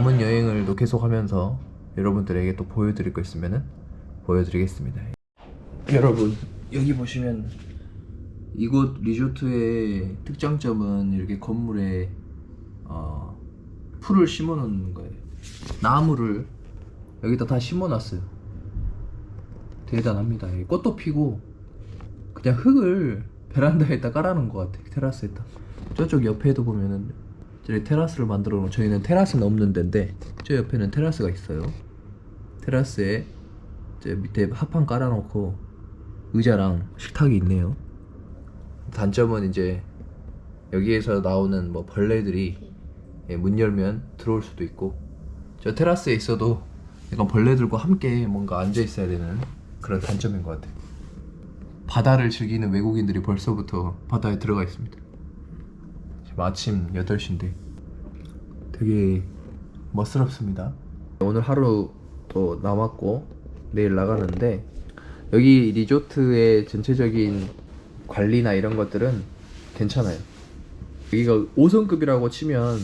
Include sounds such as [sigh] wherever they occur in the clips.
남은 여행을 또 계속하면서 여러분들에게 또 보여드릴 거 있으면은 보여드리겠습니다. 여러분 여기 보시면 이곳 리조트의 특장점은 이렇게 건물에 어, 풀을 심어놓는 거예요. 나무를 여기다 다 심어놨어요. 대단합니다. 이 꽃도 피고 그냥 흙을 베란다에다 깔아놓은 것 같아. 테라스에다. 저쪽 옆에도 보면은 저기 테라스를 만들어 놓은 저희는 테라스는 없는 데인데 저 옆에는 테라스가 있어요. 테라스에 저 밑에 합판 깔아놓고 의자랑 식탁이 있네요. 단점은 이제 여기에서 나오는 뭐 벌레들이 예, 문 열면 들어올 수도 있고 저 테라스에 있어도 약간 벌레들과 함께 뭔가 앉아 있어야 되는 그런 단점인 것 같아요. 바다를 즐기는 외국인들이 벌써부터 바다에 들어가 있습니다. 아침 8시인데 되게 멋스럽습니다. 오늘 하루 또 남았고 내일 나가는데 여기 리조트의 전체적인 관리나 이런 것들은 괜찮아요. 여기가 5성급이라고 치면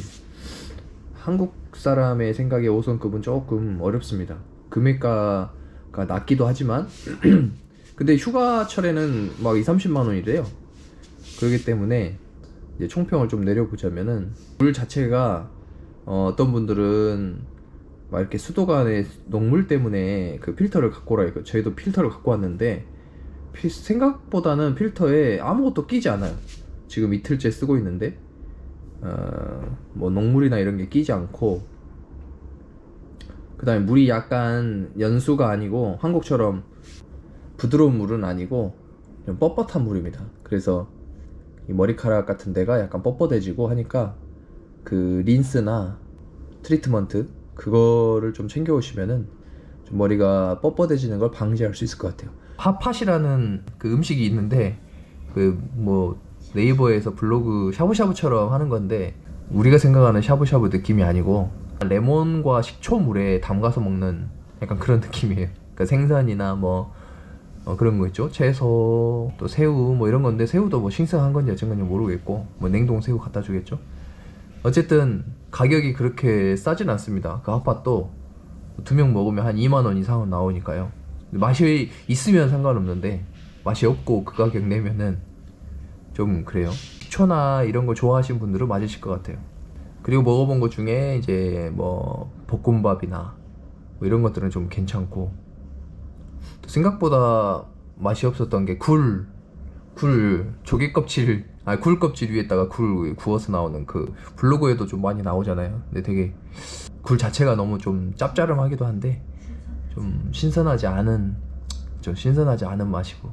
한국 사람의 생각에 5성급은 조금 어렵습니다. 금액가가 낮기도 하지만 [clears throat] 근데 휴가철에는 막 2, 30만 원이래요. 그렇기 때문에 이제 총평을 좀 내려보자면은 물 자체가 어, 어떤 분들은 막 이렇게 수도관에 녹물 때문에 그 필터를 갖고 오라 이거 저희도 필터를 갖고 왔는데 피- 생각보다는 필터에 아무것도 끼지 않아요. 지금 이틀째 쓰고 있는데 어, 뭐 녹물이나 이런 게 끼지 않고 그 다음에 물이 약간 연수가 아니고 한국처럼 부드러운 물은 아니고 좀 뻣뻣한 물입니다. 그래서 이 머리카락 같은 데가 약간 뻣뻣해지고 하니까 그 린스나 트리트먼트 그거를 좀 챙겨 오시면은 좀 머리가 뻣뻣해지는 걸 방지할 수 있을 것 같아요. 핫팟이라는 그 음식이 있는데 그 뭐 네이버에서 블로그 샤브샤브처럼 하는 건데 우리가 생각하는 샤브샤브 느낌이 아니고 레몬과 식초물에 담가서 먹는 약간 그런 느낌이에요. 그러니까 생선이나 뭐 어, 그런 거 있죠. 채소, 또 새우 뭐 이런 건데 새우도 뭐 신선한 건지 어쩐 건지 모르겠고 뭐 냉동 새우 갖다 주겠죠. 어쨌든 가격이 그렇게 싸진 않습니다. 그 핫팟도 두 명 먹으면 한 2만 원 이상은 나오니까요. 맛이 있으면 상관없는데 맛이 없고 그 가격 내면은 좀 그래요. 식초나 이런 거 좋아하시는 분들은 맞으실 것 같아요. 그리고 먹어본 것 중에 이제 뭐 볶음밥이나 뭐 이런 것들은 좀 괜찮고 또 생각보다 맛이 없었던 게 굴, 굴 조개 껍질, 아 굴 껍질 위에다가 굴 구워서 나오는 그 블로그에도 좀 많이 나오잖아요. 근데 되게 굴 자체가 너무 좀 짭짤하기도 한데 좀 신선하지 않은 좀 신선하지 않은 맛이고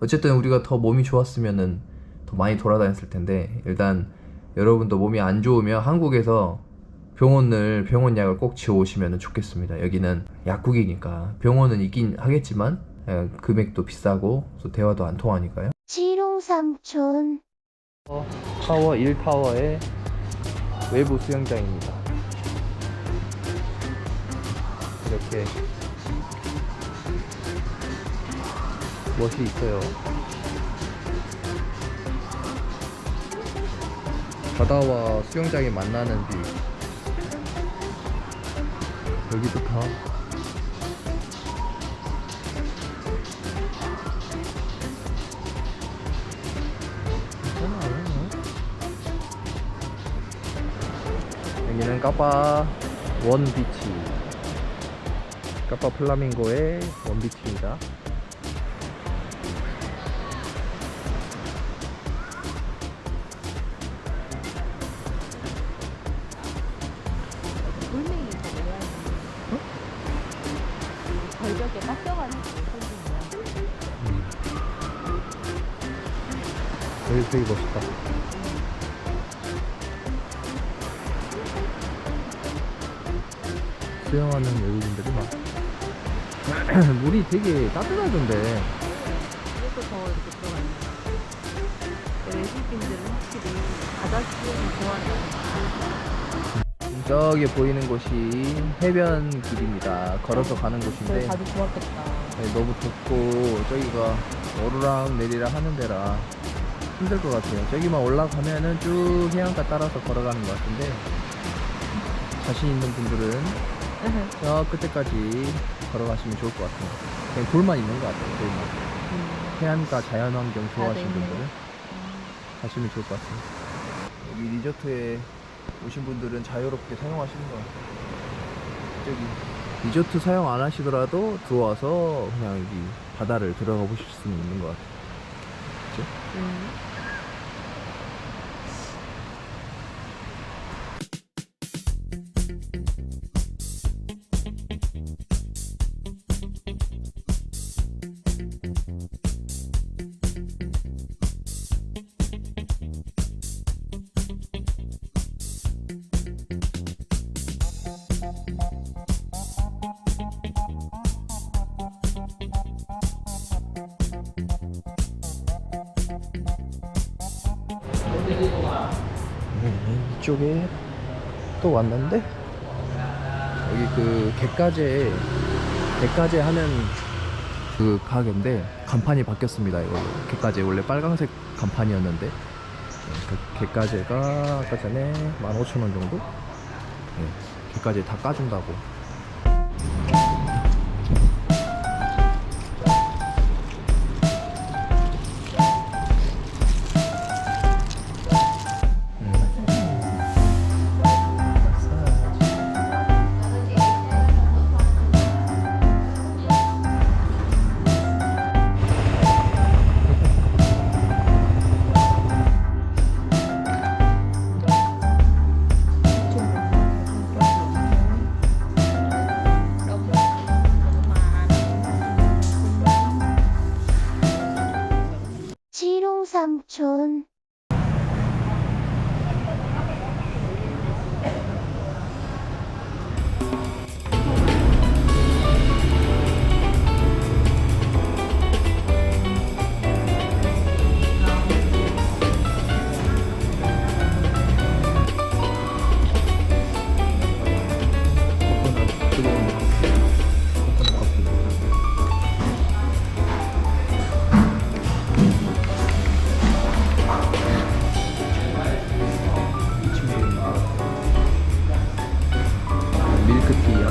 어쨌든 우리가 더 몸이 좋았으면은 더 많이 돌아다녔을 텐데 일단 여러분도 몸이 안 좋으면 한국에서 병원을 병원 약을 꼭 지어 오시면 좋겠습니다. 여기는 약국이니까 병원은 있긴 하겠지만 예, 금액도 비싸고 또 대화도 안 통하니까요. 지롱 삼촌 타워 1타워의 외부 수영장입니다. 이렇게 멋이 있어요. 바다와 수영장이 만나는 뷰. 여기도 다. 여기는 까빠 원비치 까빠 플라밍고의 원비치입니다 여기 되게 멋있다. 수영하는 외국인들이 많 [clears throat] 물이 되게 따뜻하던데. 그래서 더 이렇게 들어가는 거야. 외국인들은 확실히 바다 수영을 좋아한다는 저기 보이는 곳이 해변 길입니다. 걸어서 가는 곳인데. 가도 좋았겠다. 네, 너무 덥고 저기가 오르락 내리락 하는 데라 힘들 것 같아요. 저기만 올라가면은 쭉 해안가 따라서 걸어가는 것 같은데 자신 있는 분들은 저 끝에까지 걸어가시면 좋을 것 같아요. 그냥 돌만 있는 것 같아요. 돌만. 해안가 자연환경 좋아하시는 있네요. 분들은 가시면 좋을 것 같아요. 여기 리조트에 오신 분들은 자유롭게 사용하시는 것 같아요. 저기 리조트 사용 안 하시더라도 들어와서 그냥 여기 바다를 들어가 보실 수는 있는 것 같아요. 음. 이쪽에 또 왔는데? 여기 그 갯가재 갯가재 하는 그 가게인데 간판이 바뀌었습니다. 이걸로 갯가재 원래 빨강색 간판이었는데. 네, 그 갯가재가 아까 전에 15,000원 정도? 네, 갯가재 다 까준다고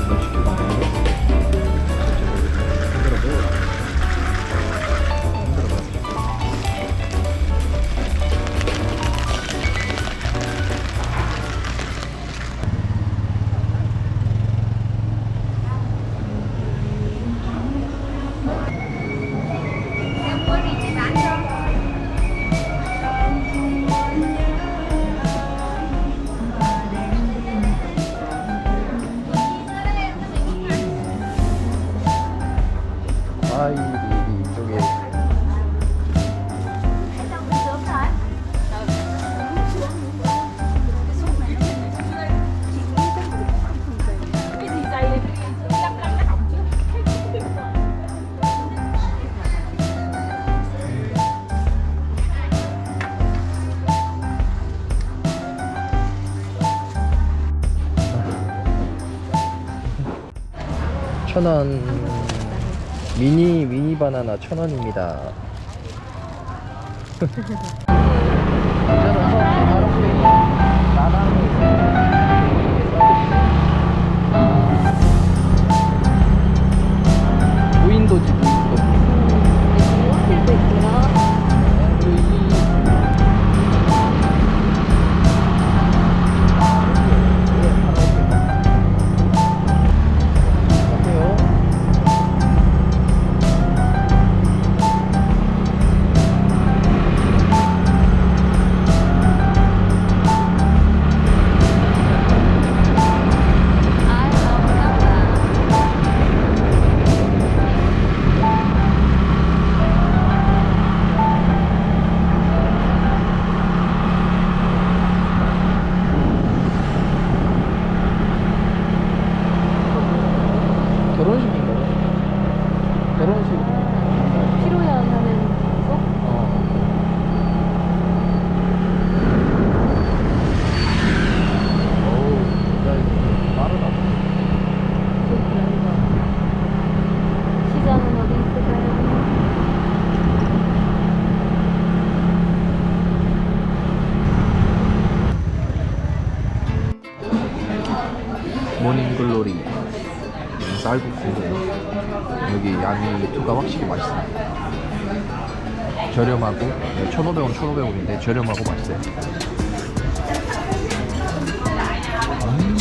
Bye. 천원 미니 미니 바나나 천 원입니다. [laughs] [laughs] 확실히 맛있습니다 저렴하고 1,500원 1,500원인데 저렴하고 맛있어요 음.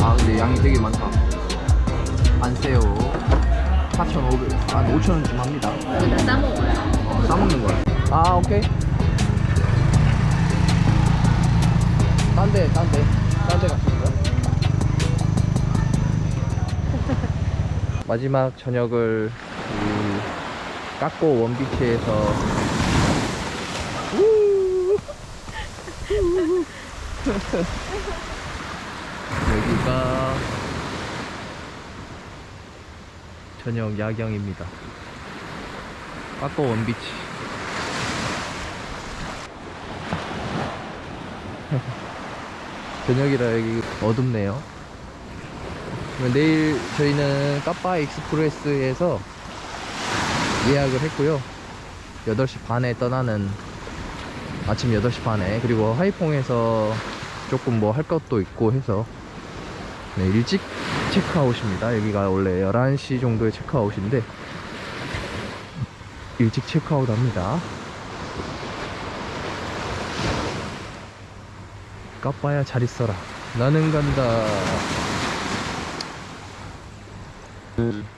아 근데 양이 되게 많다 안 세요 4,500, 한 5,000원쯤 합니다 여기다 싸먹어요. 어, 싸먹는 거야. 아, 오케이. 딴 데, 딴 데. 딴데갔 마지막 저녁을 이 깎고 원비치에서. [laughs] 여기가 저녁 야경입니다. 깎고 원비치. [laughs] 저녁이라 여기 어둡네요 내일 저희는 까빠 익스프레스에서 예약을 했고요 8시 반에 떠나는 아침 8시 반에 그리고 하이퐁에서 조금 뭐 할 것도 있고 해서 네, 일찍 체크아웃입니다 여기가 원래 11시 정도에 체크아웃인데 일찍 체크아웃 합니다. 까빠야 잘 있어라. 나는 간다. Mm-hmm.